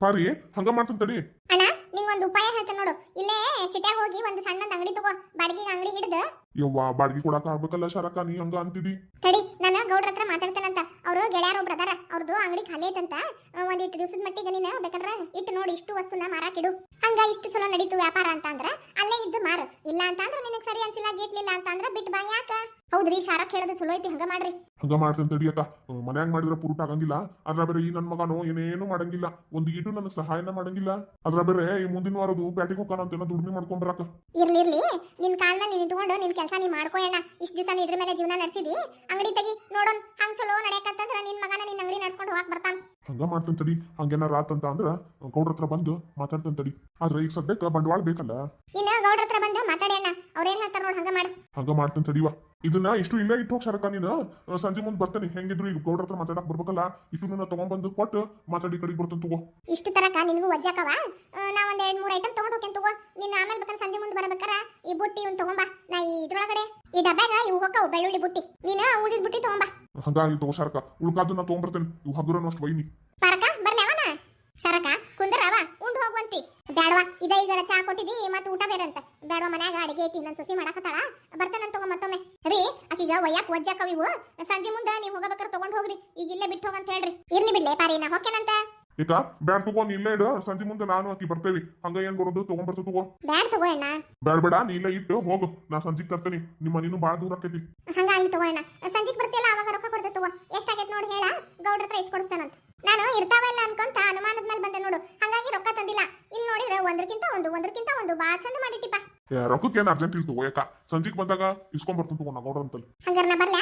ಪಾರಿ ಹಂಗ ಮಾಡ್ತೀನಿ ತಡಿ. ಅಣ್ಣ ನಿಂಗೊಂದು ಉಪಾಯ ಹೇಳ್ತೇನೆ ನೋಡು. ಇಲ್ಲೇ ಸಿಟ್ಯಾಗ ಹೋಗಿ ಒಂದು ಸಣ್ಣ ಅಂಗಡಿ ತಗೋ. ಬಾಡಿಗೆ ಅಂಗಡಿ ಹಿಡಿದು ಯವ್ವ ಬಾಡ್ಗಿ ಕೊಡಾಕ ಆಗ್ಬೇಕಲ್ಲ ಶರಕ ನೀ ಹಂಗ ಅಂತಿದಿ? ತಡಿ ನಾನು ಗೌಡ್ರ ಹತ್ರ ಮಾತಾಡ್ತೇನಂತ. ಅವರು ಗೆಳೆಯರು ಒಬ್ರು ಅದಾರ ಅವ್ರದ್ದು ಅಂಗಡಿ ಖಾಲಿ ಐತಂತ. ಒಂದ್ ಒಂದಿಟ್ಟು ದಿವಸದ ಮಟ್ಟಿಗೆ ನೀನು ಬೇಕಾದ್ರ ಇಟ್ಟು ನೋಡಿ ಇಷ್ಟು ವಸ್ತುನ ಮಾರಾಕಿಡು ಹಂಗ ಇಷ್ಟು ಚಲೋ ನಡೀತು ವ್ಯಾಪಾರ ಅಂತ ಅಂದ್ರ ಅಲ್ಲೇ ಇದ್ದು ಮಾರು. ಇಲ್ಲ ಅಂತ ಅಂದ್ರ ನಿನಗ್ ಸರಿ ಅನ್ಸಿಲ್ಲ ಗೇಟ್ಲಿಲ್ಲ ಅಂತ ಅಂದ್ರ ಬಿಟ್ಟು ಬಾ ಯಾಕ? ಹೌದ್ರಿ ಶಾರಕ್ ಹೇಳೋದು ಚಲೋ ಐತಿ ಹಂಗ ಮಾಡ್ರಿ. ಹಂಗ ಮಾಡ್ತೇನೆ ತಡಿ ಅಕ್ಕ. ಮನ್ಯಾಗ ಮಾಡಿದ್ರೆ ಪುರುಟ ಆಗಂಗಿಲ್ಲ. ಅದ್ರ ಬೇರೆ ಈ ನನ್ ಮಗನು ಏನೇನು ಮಾಡಂಗಿಲ್ಲ. ಒಂದ್ ಇಟು ನನಗೆ ಸಹಾಯನ ಮಾಡಂಗಿಲ್ಲ. ಅದ್ರ ಬೇರೆ ಈ ಮುಂದಿನ ವಾರದು ಬ್ಯಾಟಿಗೆ ಹೋಗೋಣ ಅಂತ ದುಡಿಮೆ ಮಾಡ್ಕೊಂಡ್ರಾಕ ಇರ್ಲಿ ಇರ್ಲಿ. ನಿನ್ ಕಾಲ್ ಮೇಲೆ ನಿಂತ್ಕೊಂಡು ನಿನ್ ಕೆಲಸ ನೀ ಮಾಡ್ಕೋಯಣ್ಣ ಇಷ್ಟ ದಿವಸ ಇದ್ರ ಮೇಲೆ ಜೀವನ ನಡೆಸಿದಿ? ಅಂಗಡಿ ತೆಗಿ ನೋಡೋನ್ ಹಂಗ್ ಚಲೋ ನಡೆಯಕಂತಂದ್ರ ನಿನ್ ಮಗನ ನಿನ್ ಅಂಗಡಿ ನಡ್ಸ್ಕೊಂಡು ಹೋಗಕ್ ಬರ್ತಾನ. ಹಂಗ ಮಾಡ್ತಾನ ತಡಿ. ಹಂಗೇನಾರ ಆತಂತ ಅಂದ್ರ ಗೌಡ್ರ ಹತ್ರ ಬಂದು ಮಾತಾಡ್ತಾನ ತಡಿ. ಆದ್ರೆ ಈಗ ಸದ್ಯಕ್ಕೆ ಬಂಡವಾಳ ಬೇಕಲ್ಲ? ನೀನ್ ಗೌಡ್ರ ಹತ್ರ ಬಂದು ಮಾತಾಡಿ ಅಣ್ಣ. ಅವ್ರೇನ್ ಹೇಳ್ತಾರ ನೋಡ್ ಹಂಗ ಮಾಡು. ಹಂಗ ಮಾಡ್ತೇನೆ ತಡಿವ. ಇದನ್ನ ಇಷ್ಟು ಇಲ್ಲ ಇಟ್ಟು ಹೋಗಿ ನೀನು. ಆ, ಸಂಜೆ ಮುಂದೆ ಬರ್ತೇನೆ. ಹೆಂಗಿದ್ರು ಈಗ ಗೌಡ್ರ ಹತ್ರ ಮಾತಾಡಕ್ ಬರ್ಬೇಕಲ್ಲ. ಇಷ್ಟು ನನ್ನ ತಗೊಂಡ್ಬಂದು ಕೊಟ್ಟು ಮಾತಾಡಿ ಕಡೆಗೆ ಬರ್ತೇನೆ ತಗೋ. ಇಷ್ಟು ತರಕ ನಿನಗೂ ವಜ್ಜಾಕವ ನಾ ಒಂದ್ ಎರಡ್ ಮೂರ್ ಐಟಮ್ ತಗೊಂಡ್ ಹೋಗ್ತೇನೆ ತಗೋ. ನಿನ್ನ ಆಮೇಲೆ ಬೇಕಾದ್ರೆ ಸಂಜೆ ಮುಂದೆ ಬರ್ಬೇಕಾರ ಈ ಬುಟ್ಟಿ ಒಂದ್ ತಗೊಂಬಾ ನಾ ಈ ಇದ್ರೊಳಗಡೆ ಈ ಡಬ್ಯಾಗ ಇವು ಹೋಗವು ಬೆಳ್ಳುಳ್ಳಿ ಬುಟ್ಟಿ. ನೀನು ಉಳಿದ ಬುಟ್ಟಿ ತಗೊಂಬಾ ಹಂಗಾಗಿ ತಗೋ ಶರಕ ಉಳ್ಕಾದು ನಾ ತಗೊಂಡ್ಬರ್ತೇನೆ ಇವು ಹಗುರನು ಅಷ್ಟು ವೈನಿ. ಪರಕ ಬರ್ಲಿ ಅವನ. ಶರಕ ಕುಂದರವ ಉಂಡ್ ಹೋಗುವಂತಿ. ಬ್ಯಾಡವಾ ಇದ ಈಗ ಚಾ ಕೊಟ್ಟಿದಿ ಮತ್ತೆ ಊಟ ಬೇರೆ ಅಂತ ಬ್ಯಾಡವಾ ಮನ್ಯಾಗ ಅಡಿಗೆ ಐತಿ ನನ್ ಸೊಸಿ ಮಾಡಕತ್ತಾಳ. ಬರ್ತಾನಂತ ತಗೋ ಮತ್ತೊಮ್ಮೆ. ರೀ ಆಕೀಗ ಒಯ್ಯಾಕ ವಜ್ಜಾಕವ ಇವು ಸಂಜೆ ಮುಂದ ನೀವ್ ಹೋಗಬೇಕಾರ ತಗೊಂಡ್ ಹೋಗ್ರಿ. ಈಗ ಇಲ್ಲೇ ಬಿಟ್ಟು ಹೋಗಂತ ಹೇಳ್ರಿ. ಇರ್ಲಿ ಬಿಡ್ಲೆ ಪಾರಿ ನಾ ಹೊಕ್ಕೇನಂತ ಈತ ಬ್ಯಾಡ್ ತಗೋ ನೀ ಇಲ್ಲೇ ಇಡು. ಸಂಜೆ ಮುಂದೆ ನಾನು ಆಕಿ ಬರ್ತೇವಿ. ಹಂಗ ಏನ್ ಬರೋದು ತಗೊಂಡ್ಬರ್ತ ತಗೋ. ಬ್ಯಾಡ್ ತಗೋ ಅಣ್ಣ. ಬ್ಯಾಡ್ ಬೇಡ ನೀ ಇಲ್ಲೇ ಇಟ್ಟು ಹೋಗು. ನಾ ಸಂಜೆಗ್ ತರ್ತೇನಿ. ನಿಮ್ಮ ನೀನು ಬಾಳ ದೂರ ಆಕೈತಿ. ಹಂಗ ಅಲ್ಲಿ ತಗೋ ಅಣ್ಣ. ಸಂಜೆಗ್ ಬರ್ತಿಯಲ್ಲ ಅವಾಗ ರೊಕ್ಕ ಕೊಡ್ತೇ ತಗೋ. ಎಷ್ಟಾಗೈತ್ ನೋಡಿ ಹೇಳ. ಗೌಡ್ರ ಹತ್ರ ಇಸ್ಕೊಡಿಸ್ತಾನಂತ. ನಾನು ಇರ್ತಾವಲ್ಲ ಅನ್ಕೊಂತ ಅನುಮಾನದ ಮೇಲೆ ಬಂದೆ ನೋಡು. ಹಂಗಾಗಿ ರೊಕ್ಕ ತಂದಿಲ್ಲ. ಇಲ್ಲಿ ನೋಡಿದ್ರೆ ಒಂದಕ್ಕಿಂತ ಒಂದು ಒಂದ್ರಕ್ಕಿಂತ ಒಂದು. ಬಾ ಚಂದ ಮಾಡಿಟ್ಟಿಪ್ಪ. ರೊಕ್ಕಕ್ಕೆ ಏನು ಅರ್ಜೆಂಟ್ ಇಲ್ಲ ತಗೋ ಯಾಕ ಸಂಜೆಗ್ ಬಂದಾಗ ಇಸ್ಕೊಂಡ್ ಬರ್ತೀನಿ ತಗೋ ನಾ ಗೌಡ್ರ ಅಂತಲ್ಲಿ ಹಂಗಾರ ನಾ ಬರ್ಲಾ?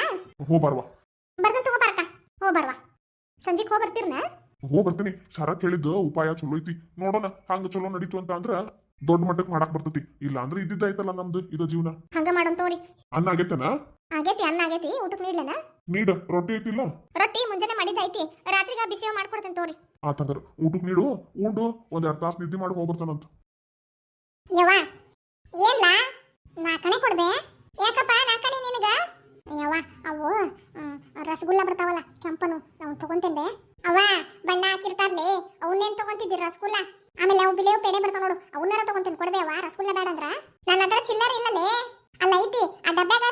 ಹೋ ಬರ್ವಾ. ಬರ್ತೀನಿ ತಗೋ ಬರಕ ಹೋ ಬರ್ವಾ. ಸಂಜೆಗೆ ಹೋಗಿ ಬರ್ತೀರ್ನ? ಹೋ ಬರ್ತೀನಿ. ಶರತ್ ಹೇಳಿದ್ದು ಉಪಾಯ ಚಲೋ ಐತಿ. ನೋಡೋಣ ಹಂಗ ಚಲೋ ನಡೀತು ಅಂತ ಅಂದ್ರ ದೊಡ್ಡ ಮಟ್ಟಕ್ಕೆ ಮಾಡಕ್ ಬರ್ತೈತಿ. ಇಲ್ಲ ಅಂದ್ರೆ ಇದ್ದಿದ್ದಾಯ್ತಲ್ಲ ನಮ್ದು ಇದು ಜೀವನ. ಹಂಗ ಮಾಡೋಣ ತೋರಿ ಅನ್ನ ಆಗೈತನ? ಆಗೈತಿ ಅನ್ನ ಆಗೈತಿ. ಊಟಕ್ಕೆ ನೀಡ್ಲನ ನೀಡ ರೊಟ್ಟಿ ಐತಿಲ್ಲ? ರೊಟ್ಟಿ ಮುಂಜಾನೆ ಮಾಡಿದ್ದೈತಿ ರಾತ್ರಿಗ ಬಿಸಿಯೋ ಮಾಡ್ಕೊಡ್ತೇನೆ ತೋರಿ. ಆತಂದ್ರ ಊಟಕ್ಕೆ ನೀಡು ಉಂಡು ಒಂದ್ ಎರಡ್ ತಾಸು ನಿದ್ದೆ ಮಾಡಿ ಹೋಗ್ಬರ್ತಾನಂತ. ಯವ್ವ ಏನ್ಲ? ನಾಲ್ಕಣೆ ಕೊಡ್ಬೆ? ಯಾಕಪ್ಪ ನಾಲ್ಕಣೆ ನಿನಗ? ಯವ್ವ ಅವು ರಸಗುಲ್ಲ ಬರ್ತಾವಲ್ಲ ಕೆಂಪನು ನಾವು ತಗೊಂತೇನೆ ಅವ ಬಣ್ಣ ಹಾಕಿರ್ತಾರ್ಲಿ ಅವನ್ನೇನ್ ತಗೊಂತಿದ್ದಿ ರಸಗುಲ್ಲ? ಆಮೇಲೆ ಅವು ಬಿಳಿಯವು ಪೇಡೆ ಬರ್ತಾವ ನೋಡು ಅವನ್ನಾರ ತಗೊಂತೇನೆ ಕೊಡ್ಬೆ ಅವ್ವ ರಸಗುಲ್ಲ ಬೇಡ ಅಂದ್ರ ನನ್ನ ಹತ್ರ ಚಿಲ್ಲರ್ ಇಲ್ಲಲೇ. ಅಲ್ಲ ಐತಿ ಆ ಡಬ್ಬ್ಯಾಗ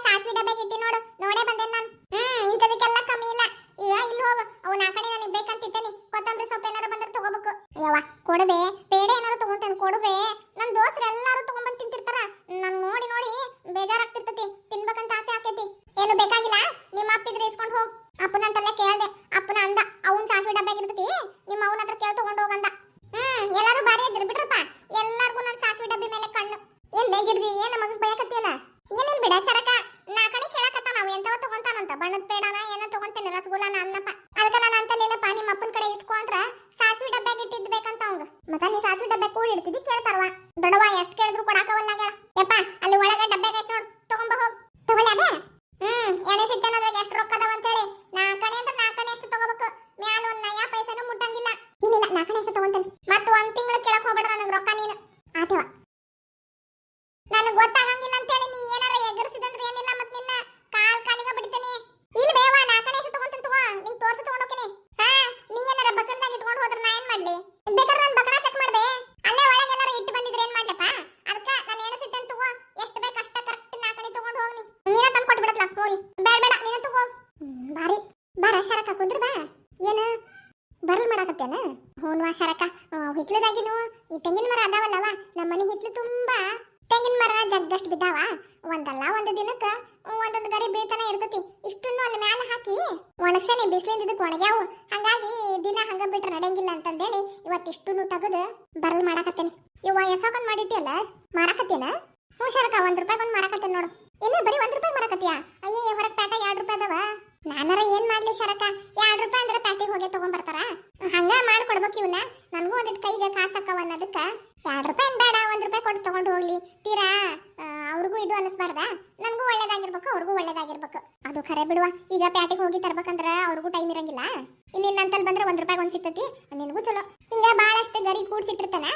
ಇಟ್ಟಿ ನೋಡು ನೋಡೇ ಬಂದೇನ್ ನಾನು ಹ್ಮ್ ಇಂಥದಕ್ಕೆಲ್ಲ ಕಮ್ಮಿ ಇಲ್ಲ ಈಗ ಇಲ್ಲಿ ಹೋಗು ಅವು ನಾಲ್ಕಣೆ ನನಗೆ ಬೇಕಂತ ಇಟ್ಟೇನಿ ಕೊತ್ತಂಬರಿ ಸೊಪ್ಪು ಏನಾರ ಬಂದ್ರೆ ತಗೋಬೇಕು ಯವ್ವ ಕೊಡಬೆ, ಪೇಡೆ ಏನಾರ ತಗೊಂತೇನೆ ಕೊಡಬೆ. ನನ್ನ ದೋಸ್ರು ಎಲ್ಲಾರು ತಗೊಂಡ್ಬಂದ್ ತಿಂತಿರ್ತಾರ. ನಾನು ನೋಡಿ ನೋಡಿ ಬೇಜಾರಾಗ್ತಿರ್ತತಿ, ತಿನ್ಬೇಕಂತ ಆಸೆ ಆಕೈತಿ. ಏನು ಬೇಕಾಗಿಲ್ಲ, ನಿಮ್ಮ ಅಪ್ಪಿದ್ರೆ ಇಸ್ಕೊಂಡ್ ಹೋಗ್. ಅಪ್ಪನ ಅಂತಲ್ಲೇ ಕೇಳ್ದೆ, ಅಪ್ಪನ ಅಂದ, ಅವನ್ ಸಾಸಿವೆ ಡಬ್ಬ ಇರ್ತತಿ ನಿಮ್ಮ ಅವನ ಹತ್ರ ಕೇಳ್ ತಗೊಂಡ್ ಹೋಗಂದ ಹ್ಮ್, ಎಲ್ಲಾರು ಬಾರಿ ಇದ್ರು, ಬಿಡ್ರಪ್ಪ. ಎಲ್ಲಾರ್ಗು ನನ್ ಸಾಸಿವೆ ಡಬ್ಬಿ ಮೇಲೆ ಕಣ್ಣು. ಏನ್ ಬೇಗಿರ್ದಿ ಏನ್ ಮಗ ಬಯಕತ್ತಿಯಲ್ಲ? ಏನೇನ್ ಬಿಡ ಸರಕ ನಾ ಕಡೆ ಕೇಳಕತ್ತ ನಾವು ಎಂತವ ತಗೊಂತಾನಂತ. ಬಣ್ಣದ ಪೇಡನ, ಏನೋ ತಗೊಂತೇನೆ, ರಸಗುಲ್ಲನ ಅನ್ನಪ್ಪ ಅದಕ್ಕ ನಾನು ಅಂತಲಿಲ್ಲಪ್ಪ ನಿಮ್ಮ ಅಪ್ಪನ ಕಡೆ ಇಸ್ಕೊ ಅಂದ್ರ ಸಾಸಿವೆ ಡಬ್ಬ್ಯಾಗ ಇಟ್ಟಿದ್ ಬೇಕಂತ ಅವಂಗ ಮತ್ತ ನೀ ಸಾಸಿವೆ ಡಬ್ಬೆ ಕೂಡಿ ಇಡ್ತಿದ್ದಿ ಕೇಳ್ತಾರವ ದೊಡವ ಎಷ್ಟ್ ಕೇಳಿದ್ರು ಕೊಡಾಕವಲ್ಲ ಯಪ್ಪ ಅಲ್ಲಿ ಒಳಗ ಡಬ್ಬ್ಯಾಗ ಐತ್ ನೋಡ್ ತಗೊಂಬ ಹೋಗ್ ತಗೊಳ್ಳಿ ಅದ ಹ್ಮ್ ಎಣೆ ಸಿಟ್ಟನದ್ರಾಗ ಎಷ್ಟು ರೊಕ್ಕ ಅದಾವ ಅಂತೇಳಿ ನಾಲ್ಕಣೆ ಅಂದ್ರೆ ನಾಲ್ಕಣೆ ಎಷ್ಟು ತಗೋಬೇಕು ಮ್ಯಾಲ ಒಂದ್ ನಯಾ ಪೈಸೆನೂ ಮುಟ್ಟಂಗಿಲ್ಲ ಇಲ್ಲ ನಾಲ್ಕಣೆ ಎಷ್ಟು ತಗೊಂತೇನೆ ಮತ್ತ ಒಂದ್ ತಿಂಗಳು ಕೇಳಕ್ ಹೋಗ್ಬೇಡ ನನಗ್ ರೊಕ್ಕ ನೀನು ಆತವ ನನಗ್ ಗೊತ್ತಾಗಂಗಿಲ್ಲ ಅಂತೇಳಿ ನೀ ಏನಾರ ಎಗರ್ಸಿದಂದ್ರೆ ಏನಿಲ್ಲ ಮತ್ ನಿನ್ನ ಕಾಲ್ ಕಾಲಿಗ ಬಿಡ್ತೇನೆ ಇಲ್ಲಿ ಬೇವ ನಾಲ್ಕಣೆ ಎಷ್ಟು ತಗೊಂತೇನೆ ತಗೋ ನಿಂಗ್ ತೋರ್ಸಿ ತಗೊಂಡ್ ಹೋಗ್ತೀನಿ ಹಾ ನೀ ಏನಾರ ಬಕ್ಕಣದಾಗ ಇಟ್ಕೊಂಡು ಹೋದ್ರ ನಾ ಏನ್ ಮಾಡ್ಲಿ ಬೇಕಾದ್ರೆ ನಾನು ಬಕ್ಕಣ ಚೆಕ್ ಮಾಡ್ದೆ ಅಲ್ಲೇ ಒಳಗೆಲ್ಲಾರ ಇಟ್ಟು ಬಂದಿದ್ರೆ ಏನ್ ಮಾಡ್ಲಪ್ಪ ಅದಕ್ಕ ನಾನು ಎಣಸಿಟ್ಟನ್ ತಗೋ ಎಷ್ಟು ಬೇಕು ಅಷ್ಟ ಕರೆಕ್ಟ್ ನಾಲ್ಕಣೆ ತಗೊಂಡ್ ಹೋಗ್ನಿ ನೀನ ತಂದ್ ಕೊಟ್ಟು ಬಿಡತ್ಲ ಹೋಗಿ ಬೇಡ ಬೇಡ ನೀನ ತಗೋ ಹ್ಮ್, ಬಾರಿ ಬಾರ ಶರಕ ಕುಂದ್ರ ಬಾ ಏನ ಬರಲ್ ಮಾಡಾಕತ್ತೇನ ಹೂನ್ವಾ ಶರಕ ಹಿತ್ಲದಾಗಿನು ಈ ತೆಂಗಿನ ಮರ ಅದಾವಲ್ಲವ ನಮ್ಮ ಮನೆ ಹಿತ್ಲು ತುಂಬಾ ತೆಂಗಿನ ಮರ ಜಗ್ಗಷ್ಟು ಬಿದ್ದಾವ ಒಂದಲ್ಲ ಒಂದು ದಿನಕ್ಕ ಒಂದೊಂದು ಗರಿ ಬೀಳ್ತಾನೆ ಇರ್ತತಿ ಇಷ್ಟನ್ನು ಅಲ್ಲಿ ಮ್ಯಾಲ ಹಾಕಿ ಒಣಗ್ಸೇನೆ ಬಿಸಿಲಿಂದ ಇದಕ್ಕೆ ಒಣಗ್ಯಾವು ಹಂಗಾಗಿ ದಿನ ಹಂಗ ಬಿಟ್ರೆ ನಡೆಯಂಗಿಲ್ಲ ಅಂತಂದೇಳಿ ಇವತ್ತಿಷ್ಟನ್ನು ತೆಗೆದು ಬರಲ್ ಮಾಡಾಕತ್ತೇನೆ. ಇವ ಎಸಕೊಂಡ್ ಮಾಡಿಟ್ಟಿಯಲ್ಲ? ಮಾರಾಕತ್ತೇನ? ಹ್ಞೂ ಶರಕ, ಒಂದ್ ರೂಪಾಯಿ ಬಂದ್ ಮಾರಾಕತ್ತೇನೆ ನೋಡು. ಇನ್ನ ಬರೀ ಒಂದ್ ರೂಪಾಯಿ ಮಾರಾಕತ್ತೀಯ? ಅಯ್ಯೋ ಹೊರಗ್ ಪ್ಯಾಟ ಎರಡ್ ರೂಪಾಯಿ ಅದಾವ. ನಾನಾರ ಏನ್ ಮಾಡ್ಲಿ ಶರಕ? ಎರಡ್ ರೂಪಾಯಿ ಅಂದ್ರೆ ಪ್ಯಾಟಿಗೆ ಹೋಗಿ ತಗೊಂಡ್ಬರ್ತಾರ ಹಂಗ ಮಾಡ್ಕೊಡ್ಬೇಕು ಇವನ್ನ ನನಗೂ ಒಂದಿಟ್ಟು ಕೈಗೆ ಕಾಸಕ್ಕವ ಅನ್ನೋದಕ್ಕ ಎರಡ್ ರೂಪಾಯಿ ಬೇಡ, ಒಂದ್ ರೂಪಾಯಿ ಕೊಟ್ಟು ತಗೊಂಡು ಹೋಗ್ಲಿ. ತೀರಾ ಅವ್ರಿಗೂ ಇದು ಅನಿಸ್ಬಾರ್ದ ನನ್ಗೂ ಒಳ್ಳೇದಾಗಿರ್ಬೇಕು, ಅವ್ರಿಗೂ ಒಳ್ಳೇದಾಗಿರ್ಬೇಕು. ಅದು ಖರೆ ಬಿಡುವ. ಈಗ ಪ್ಯಾಟಿಗೆ ಹೋಗಿ ತರ್ಬೇಕಂದ್ರ ಅವ್ರಿಗೂ ಟೈಮ್ ಇರಂಗಿಲ್ಲ. ಇನ್ನಿನ್ ಅಂತಲ್ಲಿ ಬಂದ್ರೆ ಒಂದು ರೂಪಾಯಿ ಒಂದು ಸಿಗ್ತತಿ? ನಿನಗೂ ಚಲೋ. ಹಿಂಗ ಭಾಳಷ್ಟು ಗರಿ ಕೂಡ್ಸಿಟ್ಟಿರ್ತಾನ.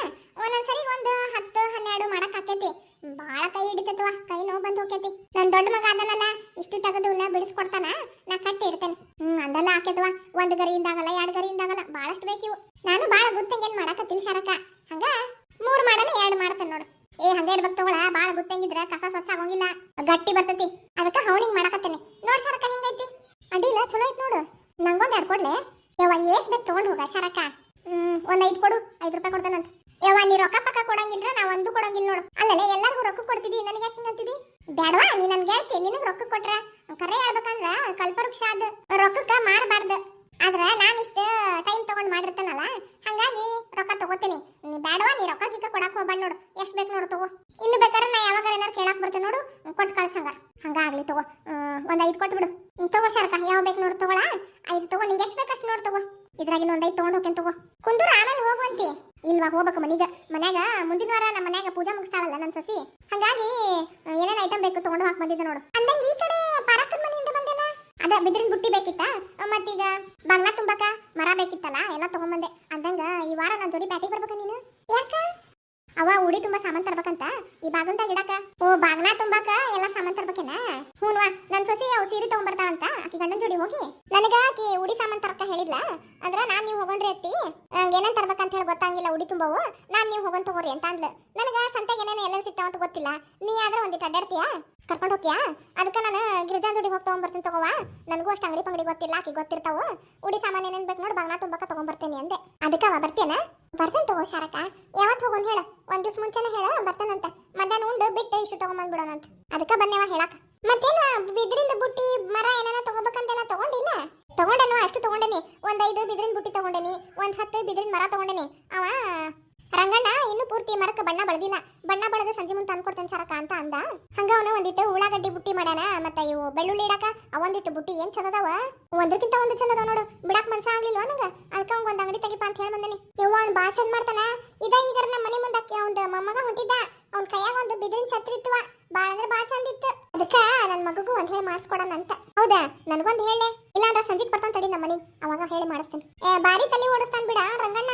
ಒಂದೊಂದ್ಸರಿ ಒಂದು ಹತ್ತು, ಹನ್ನೆರಡು ಮಾಡಕ್ ಆಕೇತಿ. ಭಾಳ ಕೈ ಹಿಡಿತತ್ವ ಕೈ ನೋವು ಬಂದು ಹೋಕೇತಿ. ನನ್ ದೊಡ್ಡ ಮಗ ಅದನ್ನಲ್ಲ ಇಷ್ಟು ತೆಗೆದು ಬಿಡಿಸ್ಕೊಡ್ತಾನ, ನಾ ಕಟ್ಟಿ ಇರ್ತೇನೆ ಹ್ಮ್, ಅದೆಲ್ಲ ಆಕೇತ್ವ ಒಂದ್ ಗರಿಯಿಂದಾಗಲ್ಲ, ಎರಡ್ ಗರಿಯಿಂದ ಆಗಲ್ಲ ಬಾಳಷ್ಟು ಬೇಕಿವು ನಾನು ಭಾಳ ಗುತ್ತಂಗೇನ್ ಮಾಡಕತ್ತಿಲ್ ಶರಕ ಹಂಗ ಮೂರ್ ಮಾಡಲ್ಲ, ಎರಡು ಮಾಡ್ತೇನೆ ನೋಡು. ಏ, ಹಂಗ ಇರ್ಬೇಕು ತಗೊಳ ಭಾಳ ಗುತ್ತಂಗಿದ್ರ ಕಸ ಸಸ್ ಆಗೋಂಗಿಲ್ಲ. ಗಟ್ಟಿ ಬರ್ತೈತಿ. ಅದಕ್ಕ ಹೌಳಿಂಗ್ ಮಾಡಕತ್ತೇನೆ. ನೋಡ್ ಶರಕ ಹಿಂಗೈತಿ? ಅಡ್ಡಿಲ್ಲ ಚಲೋ ಐತ್ ನೋಡು. ನಂಗೊಂದ್ ಎರಡು ಕೊಡ್ಲೆ? ಯವ್ವ, ಏಸ್ ಬೇಕು ತಗೊಂಡ್ ಹೋಗ ಶರಕ ಹ್ಮ್, ಒಂದ್ ಐದ್ ಕೊಡು, ಐದ್ ರೂಪಾಯಿ ಕೊಡ್ತಾನಂತ ಯವ್ವ, ನೀ ರೊಕ್ಕ ಪಕ್ಕ ಕೊಡಂಗಿಲ್ರ ನಾ ಒಂದು ಕೊಡಂಗಿಲ್ಲ ನೋಡು. ಅಲ್ಲಲ್ಲ, ಎಲ್ಲಾರ್ಗೂ ರೊಕ್ಕ ಕೊಡ್ತಿದಿ, ನನಗೆ ಯಾಕೆ ಹಿಂಗಂತಿದಿ ಬ್ಯಾಡವಾ, ನೀ ನನ್ಗೆ ಹೇಳ್ತಿ, ನಿನಗೆ ರೊಕ್ಕ ಕೊಟ್ರ. ಕರೆ ಹೇಳ್ಬೇಕಂದ್ರ ಕಲ್ಪವೃಕ್ಷ ಅದ ರೊಕ್ಕಕ್ಕ ಮಾರಬಾರ್ದು. ಆದ್ರ ನಾನು ಇಷ್ಟ ಟೈಮ್ ತಗೊಂಡ್ ಮಾಡಿರ್ತಾನಲ್ಲ ಹಂಗಾಗಿ ರೊಕ್ಕ ತಗೋತೀನಿ. ನೀ ಬ್ಯಾಡವಾ ನೀ ರೊಕ್ಕ ಗಿಕ್ಕ ಕೊಡಕ್ ಹೋಗ್ಬಾರ್ದು ನೋಡು. ಎಷ್ಟ್ ಬೇಕು ನೋಡು ತಗೋ. ಇನ್ನು ಬೇಕಾದ್ರೆ ನಾ ಯಾವಾಗ ಏನಾರು ಕೇಳಕ್ ಬರ್ತೇನೆ ನೋಡು. ಕೊಟ್ಟು ಕಳ್ಸಂಗ. ಹಂಗಾಗ್ಲಿ ತಗೋ. ಒಂದ್ ಐದ್ ಕೊಟ್ಟು ಬಿಡು. ಹ್ಮ್, ತಗೋ ಶರ್ಕ ಯಾವ ಬೇಕು ನೋಡು ತಗೋಳ. ಐದು ತಗೋ ನಿಂಗೆ ಎಷ್ಟು ಬೇಕು ಅಷ್ಟು ನೋಡು ತಗೋ. ಇದ್ರಾಗಿನ ಒಂದ್ ಐದು ತಗೊಂಡ್ ಹೋಗ್ತೇನೆ ತಗೋ. ಕುಂದೂರು ಆಮೇಲೆ ಹೋಗುವಂತಿ. ಇಲ್ವಾ ಹೋಗ್ಬೇಕು ಮನೆಗೆ. ಮನ್ಯಾಗ ಮುಂದಿನ ವಾರ ನಮ್ಮ ಮನ್ಯಾಗ ಪೂಜಾ ಮುಗಿಸ್ತಾಳಲ್ಲ ನನ್ನ ಸಸಿ. ಹಂಗಾಗಿ ಏನೇನ್ ಐಟಮ್ ಬೇಕು ತಗೊಂಡು ಹಾಕ್ ಬಂದಿದ್ದೆ ನೋಡು. ಅಂದಂಗ ಈ ಕಡೆ ಬಂದಿಲ್ಲ ಅದ ಬಿದ್ರಿನ ಬುಟ್ಟಿ ಬೇಕಿತ್ತ? ಮತ್ತೀಗ ಬಾಗ್ನ ತುಂಬಾಕ ಮರ ಬೇಕಿತ್ತಲ್ಲ, ಎಲ್ಲ ತಗೊಂಬಂದೆ. ಅಂದಂಗ ಈ ವಾರ ನನ್ನ ಜೋಡಿ ಬ್ಯಾಟಿಗೆ ಬರ್ಬೇಕ ನೀನು? ಯಾಕ? ಅವ ಉಡಿ ತುಂಬಾ ಸಾಮಾನ್ ತರ್ಬೇಕಂತ. ಈ ಬಾಗಲ್ದಾಗ ಇಡಾಕ. ಓ ಬಾಗ್ನ ತುಂಬಾಕ ಎಲ್ಲ ಸಾಮಾನ್ ತರ್ಬೇಕೇನ? ಹೂನ್ವಾ ನನ್ ಸೊಸಿ ಅವ್ ಸೀರೆ ತಗೊಂಡ್ಬರ್ತಾಳಂತ ಆಕಿ ಗಂಡನ್ ಜೋಡಿ ಹೋಗಿ. ನನಗ ಆಕಿ ಉಡಿ ಸಾಮಾನ್ ತರಕ ಹೇಳಿದ್ಲ. ಅಂದ್ರ ನಾನ್ ನೀವು ತಗೊಂಡ್ರಿ ಅತ್ತಿ. ಏನೇನ್ ತರ್ಬೇಕಂತ ಹೇಳಿ ಗೊತ್ತಾಗಿಲ್ಲ ಉಡಿ ತುಂಬವು. ನಾನ್ ನೀವು ಹೋಗೋನ್ ತಗೋರಿ ಅಂತ ಅಂದ್ಲು. ನನಗ ಸಂತೆಗೆ ಏನೇನು ಎಲ್ಲ ಸಿಗ್ತಾವ ಅಂತ ಗೊತ್ತಿಲ್ಲ. ನೀ ಆದ್ರೆ ಒಂದಿಟ್ಟು ಅಡ್ಡಾಡ್ತೀಯಾ ಕರ್ಕೊಂಡು ಹೋಗ್ಯಾ ಅದಕ್ಕೆ ನಾನು ಗಿರಿಜಾನ್ ಜೋಡಿ ಹೋಗಿ ತಗೊಂಡ್ಬರ್ತೀನಿ ತಗೋವಾ. ನನಗೂ ಅಷ್ಟು ಅಂಗಡಿ ಪಂಗಡಿ ಗೊತ್ತಿಲ್ಲ, ಆಕಿ ಗೊತ್ತಿರ್ತಾವ. ಉಡಿ ಸಾಮಾನು ಏನೇನು ಬೇಕು ನೋಡಿ ಬಾಗ್ನ ತುಂಬಾಕ ತಗೊಂಡ್ಬರ್ತೇನೆ ಅಂದೆ. ಅದಕ್ಕೆ ಅವ ಬರ್ತೇನ? ಬರ್ತೇನೆ ತಗೋ ಶಾರಕ. ಯಾವತ್ತು ಹೋಗೋನ್ ಹೇಳ. ಒಂದ್ ದಿವ್ಸ ಮುಂಚೆನೆ ಹೇಳ, ಬರ್ತೇನಂತ. ಮಧ್ಯಾಹ್ನ ಉಂಡು, ಬಿಟ್ಟು ಇಷ್ಟು ತಗೊಂಬಂದ್ಬಿಡೋಣಂತ ಅದಕ್ಕೆ ಬಂದೇವ ಹೇಳಕ್. ಮತ್ತೇನ, ಬಿದ್ರಿಂದ ಬುಟ್ಟಿ, ಮರ ಏನಾರ ತಗೋಬೇಕಂತೆಲ್ಲ ತಗೊಂಡಿಲ್ಲ? ತಗೊಂಡೇನು, ಅಷ್ಟು ತಗೊಂಡೇನಿ. ಒಂದ್ ಐದು ಬಿದ್ರಿನ ಬುಟ್ಟಿ ತಗೊಂಡೇನಿ. ಒಂದ್ ಹತ್ತು ಬಿದ್ರಿನ ಮರ ತಗೊಂಡೇನಿ. ಅವ ರಂಗಣ್ಣ, ಇನ್ನು ಪೂರ್ತಿ ಮರಕ್ಕೆ ಬಣ್ಣ ಬಳದಿಲ್ಲ. ಬಣ್ಣ ಬಳದ ಸಂಜೆ ಮುಂದೆ ತಂದ್ಕೊಡ್ತೇನೆ ಸರಕ ಅಂತ ಅಂದ. ಹಂಗ ಅವನ ಒಂದಿಟ್ಟು ಉಳ್ಳಾಗಡ್ಡಿ ಬುಟ್ಟಿ ಮಾಡ್ಯಾನ. ಮತ್ತ ಇವು ಬೆಳ್ಳುಳ್ಳಿ ಇಡಾಕ ಅವಂದಿಟ್ಟು ಬುಟ್ಟಿ ಏನ್ ಚಂದದವ? ಒಂದಕ್ಕಿಂತ ಒಂದು ಚಂದದ ನೋಡು. ಬಿಡಾಕ್ ಮನ್ಸ ಆಗ್ಲಿಲ್ವ ನಂಗ? ಅದಕ್ಕ ಅವಂಗ ಒಂದ್ ಅಂಗಡಿ ತೆಗಿಪ ಅಂತ ಹೇಳಿ ಬಂದನಿ. ಇವ ಅವ್ನ್ ಬಾ ಚಂದ ಮಾಡ್ತಾನ. ಇದ ಈಗ ನಮ್ಮ ಮನೆ ಮುಂದಕ್ಕೆ ಅವ್ನ ಮೊಮ್ಮಗ ಹೊಂಟಿದ್ದ ಅವ್ನ ಕೈಯಾಗ ಒಂದು ಬಿದಿರಿನ ಛತ್ರಿ ಇತ್ತು ಬಾಳ ಅಂದ್ರೆ ಭಾಳ ಚಂದ ಇತ್ತು. ಅದಕ್ಕ ನನ್ ಮಗಗೂ ಒಂದ್ ಹೇಳಿ ಮಾಡಿಸ್ಕೊಡೋಣ ಅಂತ ಹೌದಾ? ನನಗೊಂದ್ ಹೇಳಿ ಇಲ್ಲಾಂದ್ರ ಸಂಜಿಗ್ ಬರ್ತಾನ ತಡಿ ನಮ್ಮ ಮನಿ. ಅವಾಗ ಹೇಳಿ ಮಾಡಿಸ್ತೇನೆ. ಏ, ಬಾರಿ ತಲೆ ಓಡಿಸ್ತಾನ ಬಿಡ, ರಂಗಣ್ಣ.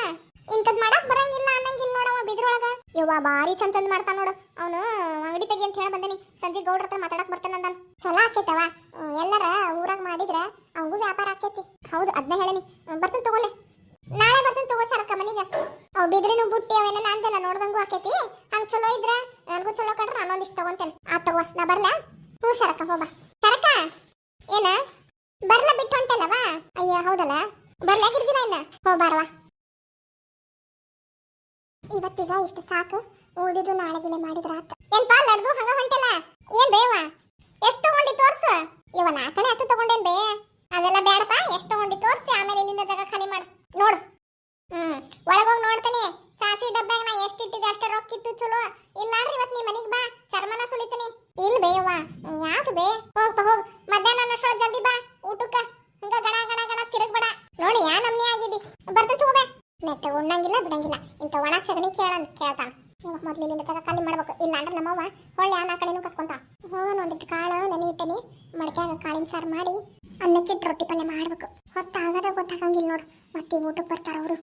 ಇಂಥದ್ ಮಾಡಕ್ ಬರಂಗಿಲ್ಲ ಅನ್ನಂಗಿಲ್ಲ ನೋಡವ ಬಿದ್ರೊಳಗ. ಯವ್ವ ಬಾರಿ ಚಂದ ಚಂದ ಮಾಡ್ತಾನ ನೋಡು. ಅವನು ಅಂಗಡಿ ತೆಗಿ ಅಂತ ಹೇಳಿ ಬಂದನಿ. ಸಂಜೆ ಗೌಡ್ರ ಹತ್ರ ಮಾತಾಡಕ್ ಬರ್ತಾನ ಅಂದಾನ. ಚಲೋ ಆಕೇತವ ಎಲ್ಲರ ಊರಾಗ ಮಾಡಿದ್ರ ಅವಂಗೂ ವ್ಯಾಪಾರ ಆಕೇತಿ. ಹೌದು ಅದನ್ನ ಹೇಳನಿ. ಬರ್ತನ್ ತಗೋಲೆ ನಾಳೆ ಬರ್ತನ್ ತಗೋ ಸರಕ ಮನಿಗ. ಅವ್ ಬಿದ್ರಿನ ಬುಟ್ಟಿ ಅವೇನ ಅಂದಲ್ಲ ನೋಡ್ದಂಗೂ ಆಕೇತಿ. ಹಂಗ್ ಚಲೋ ಇದ್ರ ನನಗೂ ಚಲೋ ಕಂಡ್ರ ನಾನೊಂದಿಷ್ಟು ತಗೊಂತೇನೆ. ಆ, ತಗೋ, ನಾ ಬರ್ಲಾ? ಹ್ಞೂ ಸರಕ ಹೋಗ ಸರಕ ಏನ? ಬರ್ಲ, ಬಿಟ್ಟು ಹೊಂಟಲ್ಲವಾ? ಅಯ್ಯ, ಹೌದಲ್ಲ? ಬರ್ಲಾ ಹಿಡ್ದಿನ ಇನ್ನ? ಹೋಗ್ಬಾರವಾ ಇವತ್ತಿಗ ಇಷ್ಟು ಸಾಕು. ಉಳಿದಿದ್ದು ನಾಳೆಗಿಲೆ ಮಾಡಿದ್ರ ಆತ. ಏನ್ ಪಾ ಲಡ್ದು ಹಂಗ ಹೊಂಟಲ್ಲ? ಏನ್ ಬೇವ? ಎಷ್ಟು ತಗೊಂಡಿ ತೋರ್ಸು? ಇವ ನಾ ಕಡೆ ಅಷ್ಟು ತಗೊಂಡೇನ್ ಬೇ? ಅದೆಲ್ಲ ಬೇಡಪ್ಪ ಎಷ್ಟು ತಗೊಂಡಿ ತೋರ್ಸಿ, ಆಮೇಲೆ ಇಲ್ಲಿಂದ ಜಾಗ ಖಾಲಿ ಮಾಡು. ನೋಡು. ಹ್ಮ್, ಒಳಗೋಗಿ ನೋಡ್ತೀನಿ. ಸಾಸಿ ಡಬ್ಬಾಗ ನಾ ಎಷ್ಟು ಇಟ್ಟಿದ್ದೆ ಅಷ್ಟ ರೊಕ್ಕ ಇತ್ತು ಚಲೋ. ಇಲ್ಲಾಂದ್ರೆ ಇವತ್ ನೀ ಮನಿಗ್ ಬಾ, ಚರ್ಮನ ಸುಲಿತೀನಿ. ಇಲ್ ಬೇವ, ಯಾಕೆ ಬೇ? ಹೋಗ್ಪ ಹೋಗ್. ಮಧ್ಯಾಹ್ನ ಅನ್ನೋಷ್ಟ್ರೊಳಗ್ ಜಲ್ದಿ ಬಾ. ಊಟಕ್ಕ. ಹಂಗ ಗಡ ಗಡ ಗಡ ತಿರುಗ್ಬೇಡ. ನೋಡಿ ಯಾ ನಮ್ನಿ ಆಗಿದ್ದಿ ಬರ್ತ ತಗೋಬೇ ನೆಟ್ಟ ಉಣ್ಣಂಗಿಲ್ಲ, ಬಿಡಂಗಿಲ್ಲ. ಇಂಥ ಒಣ ಸಗಣಿ ಕೇಳನ್ ಕೇಳ್ತಾನ. ಮೊದ್ಲು ಇಲ್ಲಿಂದ ಜಾಗ ಖಾಲಿ ಮಾಡ್ಬೇಕು. ಇಲ್ಲ ಅಂದ್ರೆ ನಮ್ಮವ್ವ ಹೊಳ್ಳಿ ಆ ಕಡೆನೂ ಕಸ್ಕೊಂತ ಹೋಗೋಣ ಒಂದಿಟ್ಟು ಕಾಳು, ನೆನೆ ಇಟ್ಟನಿ. ಮಡ್ಕ್ಯಾಗ ಕಾಳಿನ ಸಾರು ಮಾಡಿ, ಅನ್ನಕ್ಕಿಟ್ಟು ರೊಟ್ಟಿ ಪಲ್ಯ ಮಾಡ್ಬೇಕು. ಹೊತ್ತಾಗದ ಗೊತ್ತಾಗಂಗಿಲ್ಲ ನೋಡು. ಮತ್ತೆ ಊಟಕ್ಕೆ ಬರ್ತಾರ ಅವರು.